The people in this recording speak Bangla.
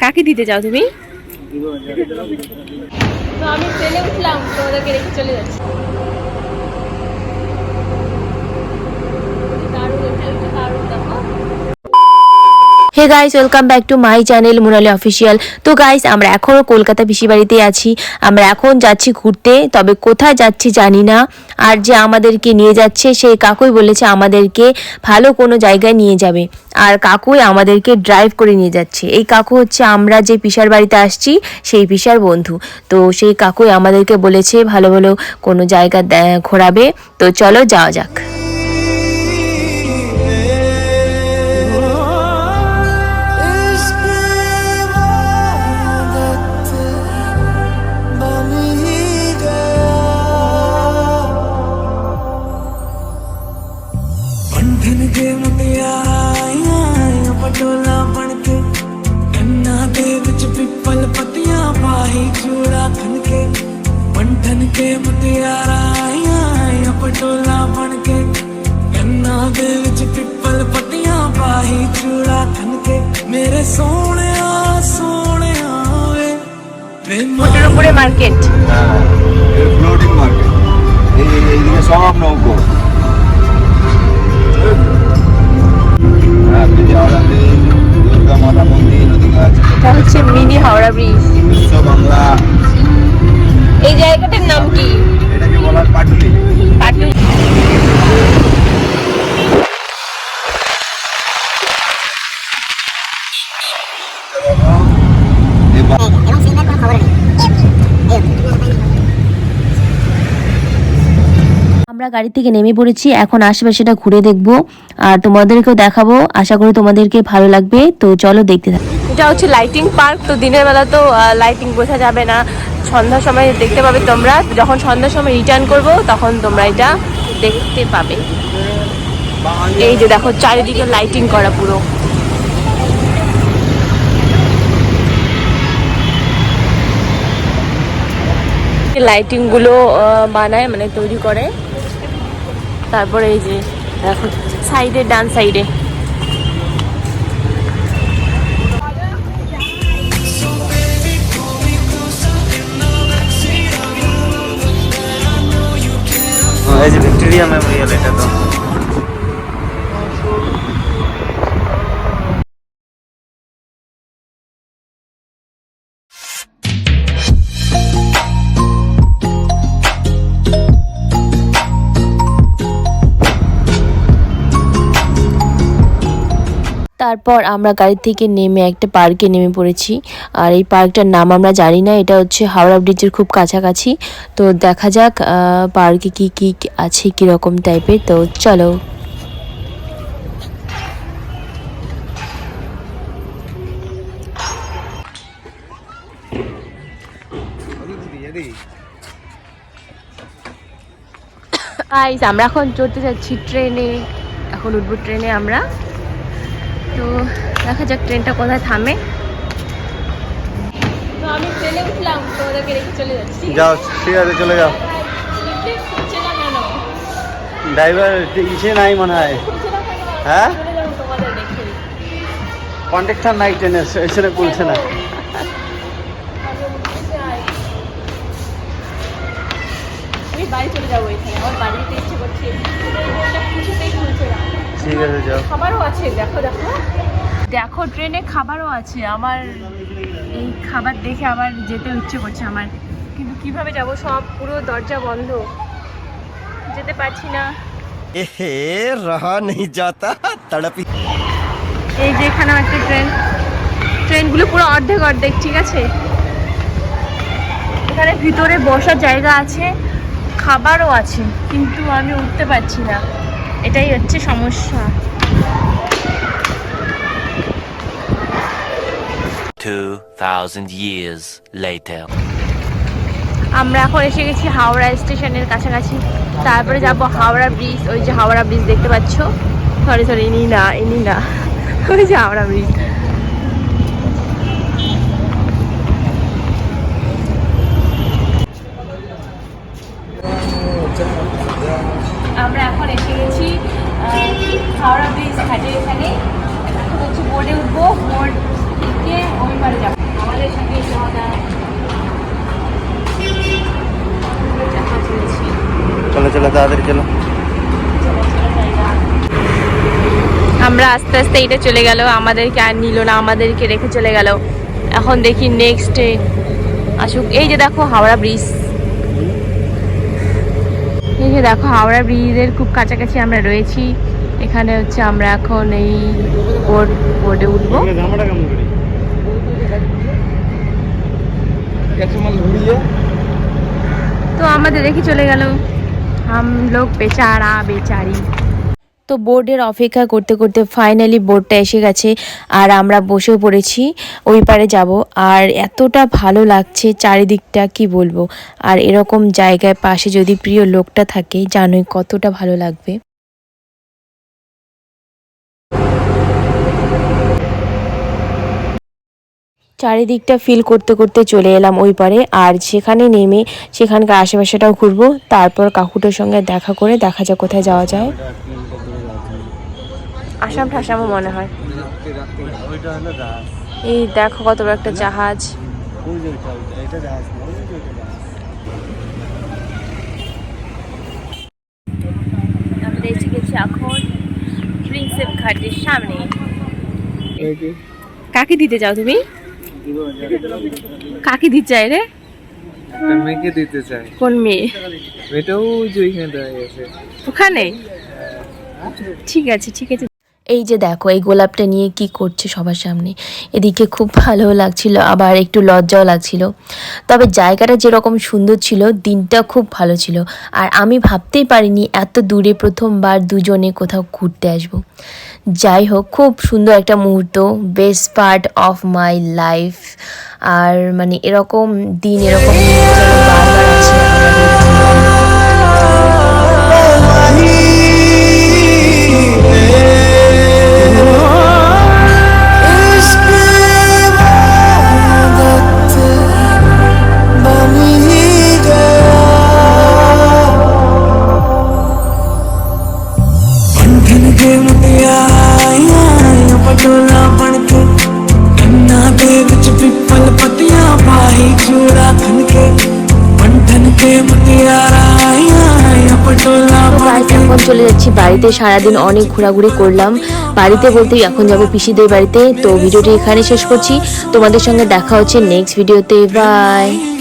কাকে দিতে চাও তুমি? তো আমি ট্রেনে উঠলাম তো ওদেরকে রেখে চলে যাচ্ছি দারুণ এটা একটা দারুণ দেখো guys welcome back to my channel Munali official তো গাইস আমরা এখনও কলকাতা বাড়িতে আছি। আমরা এখন যাচ্ছি ঘুরতে, তবে কোথায় যাচ্ছি জানি না। আর যে আমাদেরকে নিয়ে যাচ্ছে, সেই কাকুই বলেছে আমাদেরকে ভালো কোনো জায়গায় নিয়ে যাবে। আর কাকুই আমাদেরকে ড্রাইভ করে নিয়ে যাচ্ছে। এই কাকু হচ্ছে আমরা যে পিসার বাড়িতে আসছি, সেই পিসার বন্ধু। তো সেই কাকুই আমাদেরকে বলেছে ভালো ভালো কোনো জায়গা ঘোরাবে। তো চলো যাওয়া যাক। ਬੰਧਨ ਕੇ ਮੁਟਿਆਰਾਂ ਪਟੋਲਾ ਬਣ ਕੇ ਕੰਨਾਂ ਦੇ ਵਿੱਚ ਪਿੱਪਲ ਪੱਤੀਆਂ ਪਾਹੀ ਚੂੜਾ ਖਨ ਕੇ ਬੰਧਨ ਕੇ ਮੁਟਿਆਰਾਂ ਪਟੋਲਾ ਬਣ ਕੇ ਕੰਨਾਂ ਦੇ ਵਿੱਚ ਪਿੱਪਲ ਪੱਤੀਆਂ ਪਾਹੀ ਚੂੜਾ ਖਨ ਕੇ ਮੇਰੇ ਸੋਹਣਿਆ ਸੋਹਣਿਆ ਵੇ ਵੇ ওটার উপরে মার্কেট ফ্লোটিং মার্কেট এই এই- এইদিকে সব নৌকো এটা হচ্ছে মিনি হাওড়া ব্রিজ। এই জায়গাটার নাম কি? এটাকে বলার পাটুলি। আমরা গাড়ি থেকে নেমে পড়েছি। এখন আশেপাশেটা ঘুরে দেখব। আর তোমাদেরকেও দেখাবো। আশা করি তোমাদেরকে ভালো লাগবে। তো চলো দেখতে থাকো। এটা হচ্ছে লাইটিং পার্ক তো দিনের বেলা তো লাইটিং বোঝা যাবে না। সন্ধ্যার সময় দেখতে পাবে তোমরা। যখন সন্ধ্যার সময় রিটার্ন করব, তখন তোমরা এটা দেখতে পাবে। এই যে দেখো, চারিদিকে লাইটিং করা পুরো। লাইটিংগুলো বানায় মানে তৈরি করে। তারপরে এই যে এখন সাইডে ডান সাইডে। এই যে ভিক্টোরিয়া মেমোরিয়াল এটা তো। তারপর আমরা গাড়ি থেকে নেমে একটা পার্কে নেমে পড়েছি। আর এই পার্কটার নাম আমরা জানি না, এটা হচ্ছে হাওড়া ব্রিজের খুব কাছাকাছি। তো দেখা যাক পার্কে কি কি আছে কীরকম টাইপের। তো চলো। আমরা এখন চড়তে যাচ্ছি ট্রেনে। এখন উঠবো ট্রেনে আমরা। তো দেখা যাক ট্রেনটা কোথায় থামে। আমি ট্রেনে উঠলাম তো রেখে চলে যাচ্ছি। যাও ঠিক আছে চলে যাও। ড্রাইভার ইসে নাই মনে হয়। হ্যাঁ? কন্ট্রাক্টর নাই ট্রেনে স্টেশনে খুলছে না। বাড়ি চলে যাব এখানে আমার বাড়ি যেতে ইচ্ছে করছে। কিছুতেই খুলছে না। খাবারও আছে দেখো দেখো। দেখো ট্রেনে খাবারও আছে। আমার এই খাবার দেখে আমার যেতে ইচ্ছে করছে আমার। কিন্তু কীভাবে যাব? সব পুরো দরজা বন্ধ। যেতে পারছি না। এহে রাহা নেই যাতা তড়পি এই যে এখানে একটা ট্রেন। ট্রেনগুলো পুরো অর্ধেক অর্ধেক ঠিক আছে? এখানে ভিতরে বসার জায়গা আছে খাবারও আছে কিন্তু আমি উঠতে পারছি না। এটাই হচ্ছে সমস্যা। 2,000 years later. আমরা এখন এসে গেছি হাওড়া স্টেশনের কাছাকাছি। তারপরে যাব হাওড়া ব্রিজ ওই যে হাওড়া ব্রিজ দেখতে পাচ্ছ? সরি সরি ইনি না ইনি না। ওই যে হাওড়া ব্রিজ। আমরা এখন এসে গেছি হাওড়া ব্রিজ ঘাটের এখানে এখন হচ্ছে বোর্ডে উঠবো বোর্ড থেকে যাব। আমাদের সঙ্গে জনা চলো চলো তাড়াতাড়ি চলো আমরা আস্তে আস্তে এটা চলে গেল আমাদেরকে আর নিল না আমাদেরকে রেখে চলে গেল। এখন দেখি নেক্সট আসুক। এই যে দেখো হাওড়া ব্রিজ। দেখো হাওড়া ব্রিজের খুব কাছাকাছি আমরা রয়েছি। এখানে হচ্ছে আমরা এখন এই বোর্ড বোর্ডে উঠবো। তো আমাদের দেখি চলে গেল। হাম লোক বেচারা বেচারি। তো বোর্ডের অপেক্ষা করতে করতে ফাইনালি বোর্ডটা এসে গেছে আর আমরা বসেও পড়েছি, ওই পারে যাব। আর এতটা ভালো লাগছে চারিদিকটা, কি বলব? আর এরকম জায়গায় পাশে যদি প্রিয় লোকটা থাকে, জানোই কতটা ভালো লাগবে। চারিদিকটা ফিল করতে করতে চলে এলাম ওই পারে, আর সেখানে নেমে সেখানকার আশেপাশেটাও ঘুরবো, তারপর কাকুটার সঙ্গে দেখা করে দেখা যাক কোথায় যাওয়া যায়। আসাম ঠাসামও মনে হয়। ওইটা হলো জাহাজ এই দেখো কত বড় একটা জাহাজ। ওই যে ওইটা ওইটা এটা জাহাজ না ওই যে ওইটা জাহাজ আমরা এসে গেছি এখন প্রিন্সেপ ঘাটের সামনে। কাকে দিতে যাও তুমি? কাকে দিতে চাই রে? মেয়েকে দিতে চাই কোন মেয়ে? মেয়েটাও যে ওইখানে দাঁড়িয়ে আছে। ওখানে? ঠিক আছে ঠিক আছে। এই যে দেখো, এই গোলাপটা নিয়ে কি করছে সবার সামনে। এদিকে খুব ভালো লাগছিল, আবার একটু লজ্জাও লাগছিল। তবে জায়গাটা যেরকম সুন্দর ছিল, দিনটা খুব ভালো ছিল। আর আমি ভাবতেই পারিনি এত দূরে প্রথমবার দুজনে কোথাও ঘুরতে আসব। যাই হোক, খুব সুন্দর একটা মুহূর্ত best part of my life আর মানে এরকম দিন, এরকম এখন চলে যাচ্ছি। বাড়িতে সারাদিন অনেক ঘোরাঘুরি করলাম। বাড়িতে বলতে এখন যাব পিসিদের বাড়িতে। তো ভিডিওটি এখানে শেষ করছি। তোমাদের সঙ্গে দেখা হচ্ছে নেক্সট ভিডিওতে বাই